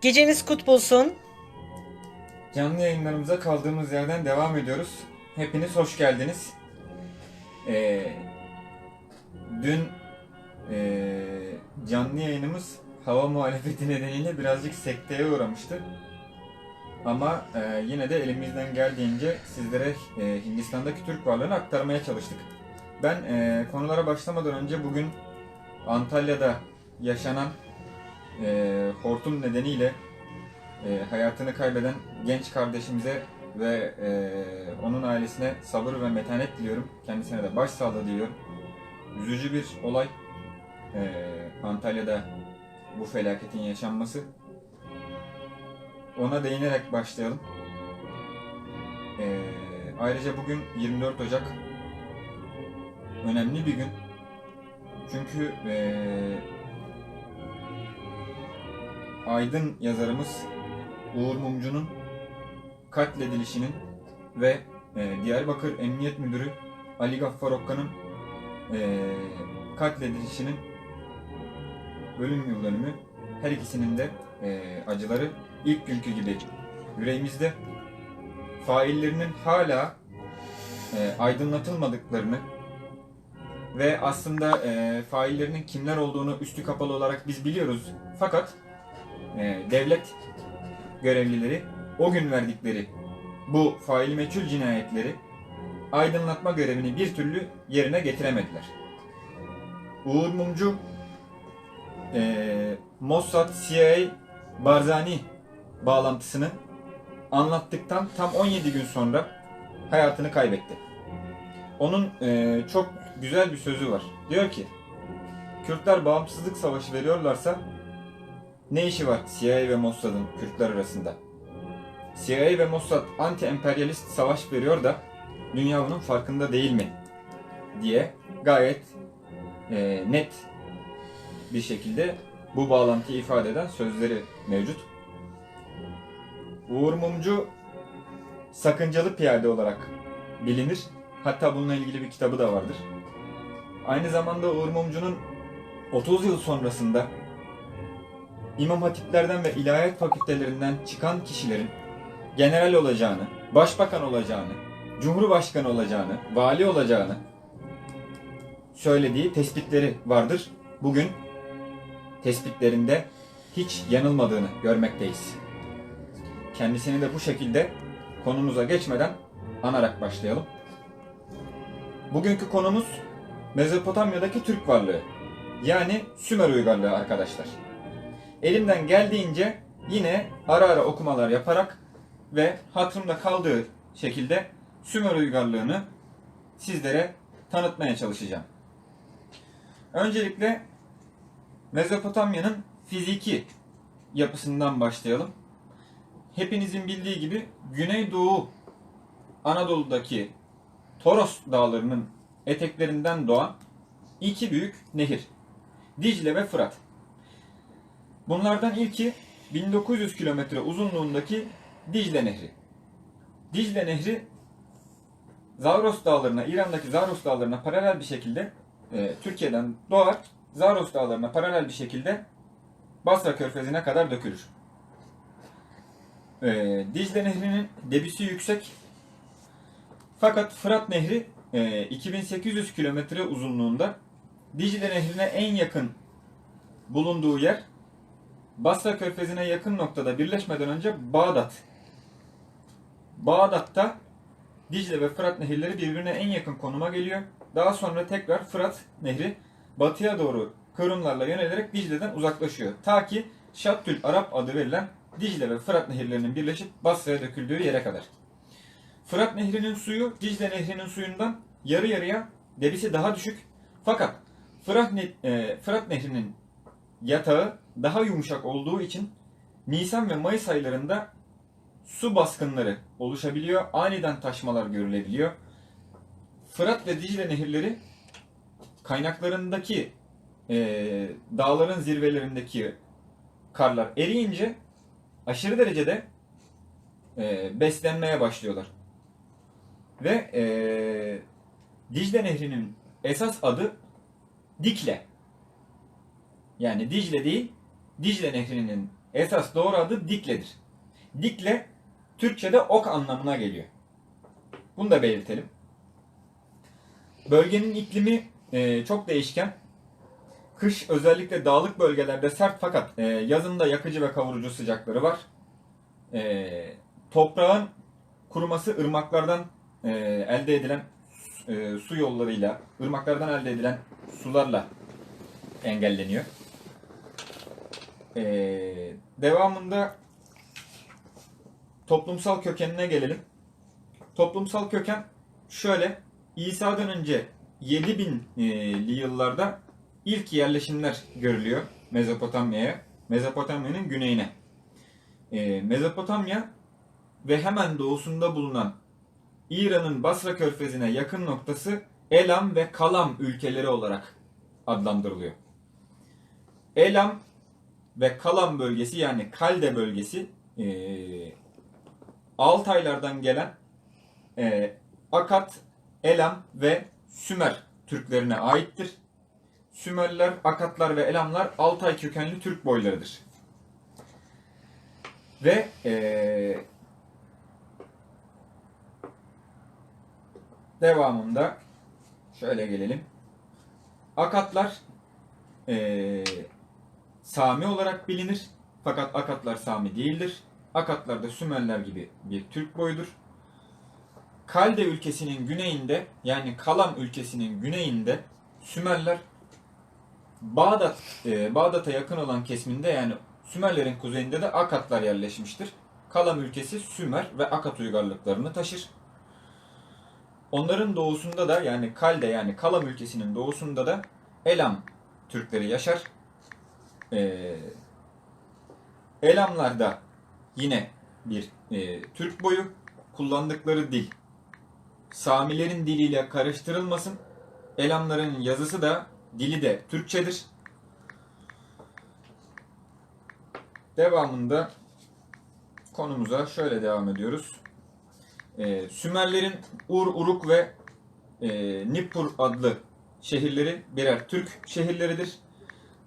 Geceniz kutlu olsun. Canlı yayınlarımıza kaldığımız yerden devam ediyoruz. Hepiniz hoş geldiniz. Ee, dün ee, canlı yayınımız hava muhalefeti nedeniyle birazcık sekteye uğramıştı. Ama ee, yine de elimizden geldiğince sizlere ee, Hindistan'daki Türk varlığını aktarmaya çalıştık. Ben ee, konulara başlamadan önce bugün Antalya'da yaşanan ee, hortum nedeniyle e, hayatını kaybeden genç kardeşimize ve e, onun ailesine sabır ve metanet diliyorum. Kendisine de başsağlığı diliyorum. Üzücü bir olay. E, Antalya'da bu felaketin yaşanması. Ona değinerek başlayalım. E, ayrıca bugün 24 Ocak önemli bir gün. Çünkü e, Aydın yazarımız Uğur Mumcu'nun katledilişinin ve e, Diyarbakır Emniyet Müdürü Ali Gaffar Okkan'ın e, katledilişinin ölüm yıl dönümü her ikisinin de e, acıları ilk günkü gibi yüreğimizde faillerinin hala e, aydınlatılmadıklarını ve aslında e, faillerinin kimler olduğunu üstü kapalı olarak biz biliyoruz. Fakat e, devlet görevlileri o gün verdikleri bu faili meçhul cinayetleri aydınlatma görevini bir türlü yerine getiremediler. Uğur Mumcu e, Mossad CIA Barzani bağlantısını anlattıktan tam 17 gün sonra hayatını kaybetti. Onun e, çok güzel bir sözü var. Diyor ki, Kürtler bağımsızlık savaşı veriyorlarsa ne işi var CIA ve Mossad'ın Kürtler arasında? CIA ve Mossad anti-emperyalist savaş veriyor da dünya bunun farkında değil mi? diye gayet e, net bir şekilde bu bağlantıyı ifade eden sözleri mevcut. Uğur Mumcu sakıncalı piyade olarak bilinir. Hatta bununla ilgili bir kitabı da vardır. Aynı zamanda Uğur Mumcu'nun 30 yıl sonrasında İmam Hatiplerden ve ilahiyat fakültelerinden çıkan kişilerin general olacağını, başbakan olacağını, cumhurbaşkanı olacağını, vali olacağını söylediği tespitleri vardır. Bugün tespitlerinde hiç yanılmadığını görmekteyiz. Kendisini de bu şekilde konumuza geçmeden anarak başlayalım. Bugünkü konumuz Mezopotamya'daki Türk varlığı. Yani Sümer uygarlığı arkadaşlar. Elimden geldiğince yine ara ara okumalar yaparak ve hatırımda kaldığı şekilde Sümer uygarlığını sizlere tanıtmaya çalışacağım. Öncelikle Mezopotamya'nın fiziki yapısından başlayalım. Hepinizin bildiği gibi Güneydoğu Anadolu'daki Toros dağlarının eteklerinden doğan iki büyük nehir. Dicle ve Fırat. Bunlardan ilki 1900 kilometre uzunluğundaki Dicle Nehri. Dicle Nehri Zavros Dağları'na, İran'daki Zavros Dağları'na paralel bir şekilde e, Türkiye'den doğar, Zavros Dağları'na paralel bir şekilde Basra Körfezi'ne kadar dökülür. E, Dicle Nehri'nin debisi yüksek fakat Fırat Nehri e, 2800 kilometre uzunluğunda Dicle Nehri'ne en yakın bulunduğu yer Basra Körfezi'ne yakın noktada birleşmeden önce Bağdat. Bağdat'ta Dicle ve Fırat nehirleri birbirine en yakın konuma geliyor. Daha sonra tekrar Fırat nehri batıya doğru kıvrımlarla yönelerek Dicle'den uzaklaşıyor. Ta ki Şattül Arap adı verilen Dicle ve Fırat nehirlerinin birleşip Basra'ya döküldüğü yere kadar. Fırat nehrinin suyu Dicle nehrinin suyundan yarı yarıya debisi daha düşük. Fakat Fırat, ne- e, Fırat nehrinin yatağı daha yumuşak olduğu için Nisan ve Mayıs aylarında su baskınları oluşabiliyor. Aniden taşmalar görülebiliyor. Fırat ve Dicle nehirleri kaynaklarındaki eee, dağların zirvelerindeki karlar eriyince aşırı derecede eee, beslenmeye başlıyorlar. Ve eee, Dicle Nehri'nin esas adı Dikle. Yani Dicle değil, Dicle Nehri'nin esas doğru adı Dikle'dir. Dikle Türkçe'de ok anlamına geliyor. Bunu da belirtelim. Bölgenin iklimi e, çok değişken. Kış özellikle dağlık bölgelerde sert fakat e, yazında yakıcı ve kavurucu sıcakları var. E, toprağın kuruması ırmaklardan e, elde edilen e, su yollarıyla, ırmaklardan elde edilen sularla engelleniyor. E, devamında toplumsal kökenine gelelim. Toplumsal köken şöyle. İsa'dan önce 7000'li yıllarda ilk yerleşimler görülüyor Mezopotamya'ya. Mezopotamya'nın güneyine. Ee, Mezopotamya ve hemen doğusunda bulunan İran'ın Basra Körfezi'ne yakın noktası Elam ve Kalam ülkeleri olarak adlandırılıyor. Elam ve Kalam bölgesi yani Kalde bölgesi ee, Altaylardan gelen e, Akat, Elam ve Sümer Türklerine aittir. Sümerler, Akatlar ve Elamlar Altay kökenli Türk boylarıdır. Ve e, devamında şöyle gelelim. Akatlar e, Sami olarak bilinir. Fakat Akatlar Sami değildir. Akatlar da Sümerler gibi bir Türk boyudur. Kalde ülkesinin güneyinde yani Kalam ülkesinin güneyinde Sümerler Bağdat e, Bağdat'a yakın olan kesiminde yani Sümerlerin kuzeyinde de Akatlar yerleşmiştir. Kalam ülkesi Sümer ve Akat uygarlıklarını taşır. Onların doğusunda da yani Kalde yani Kalam ülkesinin doğusunda da Elam Türkleri yaşar. Ee, Elamlar da yine bir e, Türk boyu kullandıkları dil Samilerin diliyle karıştırılmasın. Elamların yazısı da dili de Türkçedir. Devamında konumuza şöyle devam ediyoruz. Ee, Sümerlerin Ur, Uruk ve e, Nippur adlı şehirleri birer Türk şehirleridir.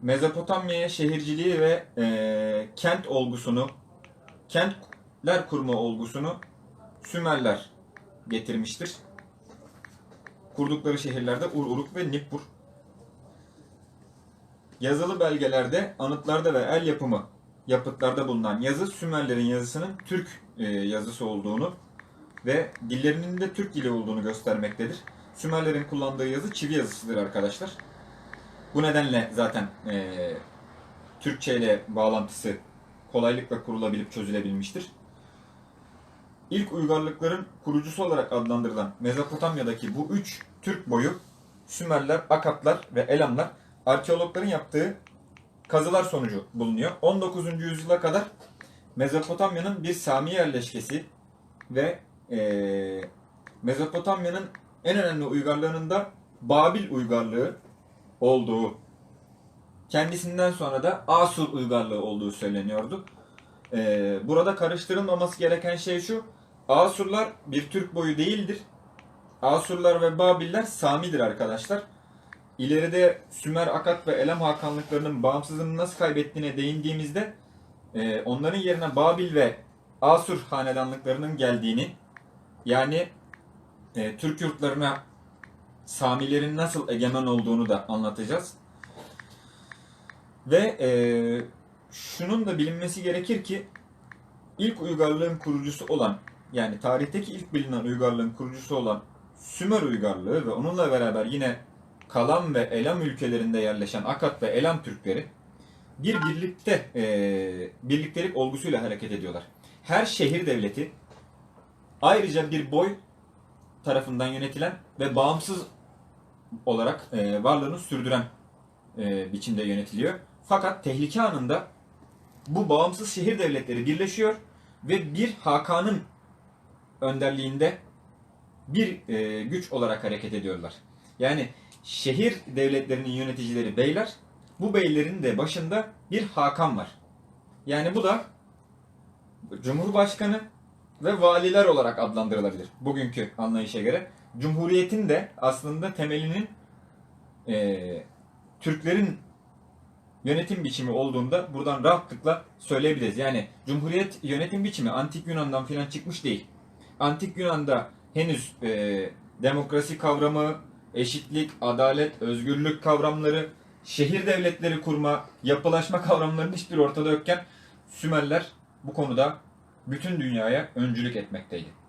Mezopotamya'ya şehirciliği ve e, kent olgusunu, kentler kurma olgusunu Sümerler getirmiştir. Kurdukları şehirlerde Ur, Uruk ve Nippur. Yazılı belgelerde, anıtlarda ve el yapımı yapıtlarda bulunan yazı Sümerlerin yazısının Türk e, yazısı olduğunu ve dillerinin de Türk dili olduğunu göstermektedir. Sümerlerin kullandığı yazı çivi yazısıdır arkadaşlar. Bu nedenle zaten e, Türkçe ile bağlantısı kolaylıkla kurulabilip çözülebilmiştir. İlk uygarlıkların kurucusu olarak adlandırılan Mezopotamya'daki bu üç Türk boyu Sümerler, Akatlar ve Elamlar arkeologların yaptığı kazılar sonucu bulunuyor. 19. yüzyıla kadar Mezopotamya'nın bir Sami yerleşkesi ve e, Mezopotamya'nın en önemli uygarlığının da Babil uygarlığı olduğu kendisinden sonra da Asur uygarlığı olduğu söyleniyordu. E, burada karıştırılmaması gereken şey şu. Asurlar bir Türk boyu değildir. Asurlar ve Babiller Sami'dir arkadaşlar. İleride Sümer, Akat ve Elam hakanlıklarının bağımsızlığını nasıl kaybettiğine değindiğimizde e, onların yerine Babil ve Asur hanedanlıklarının geldiğini yani e, Türk yurtlarına Samilerin nasıl egemen olduğunu da anlatacağız. Ve e, şunun da bilinmesi gerekir ki ilk uygarlığın kurucusu olan yani tarihteki ilk bilinen uygarlığın kurucusu olan Sümer uygarlığı ve onunla beraber yine Kalam ve Elam ülkelerinde yerleşen Akat ve Elam Türkleri bir birlikte e, birliktelik olgusuyla hareket ediyorlar. Her şehir devleti ayrıca bir boy tarafından yönetilen ve bağımsız olarak e, varlığını sürdüren e, biçimde yönetiliyor. Fakat tehlike anında bu bağımsız şehir devletleri birleşiyor ve bir Hakan'ın önderliğinde bir e, güç olarak hareket ediyorlar. Yani şehir devletlerinin yöneticileri beyler, bu beylerin de başında bir hakan var. Yani bu da Cumhurbaşkanı ve valiler olarak adlandırılabilir bugünkü anlayışa göre. Cumhuriyetin de aslında temelinin e, Türklerin yönetim biçimi olduğunda buradan rahatlıkla söyleyebiliriz. Yani Cumhuriyet yönetim biçimi Antik Yunan'dan filan çıkmış değil. Antik Yunan'da henüz e, demokrasi kavramı, eşitlik, adalet, özgürlük kavramları, şehir devletleri kurma, yapılaşma kavramlarının hiçbir ortada yokken Sümerler bu konuda bütün dünyaya öncülük etmekteydi.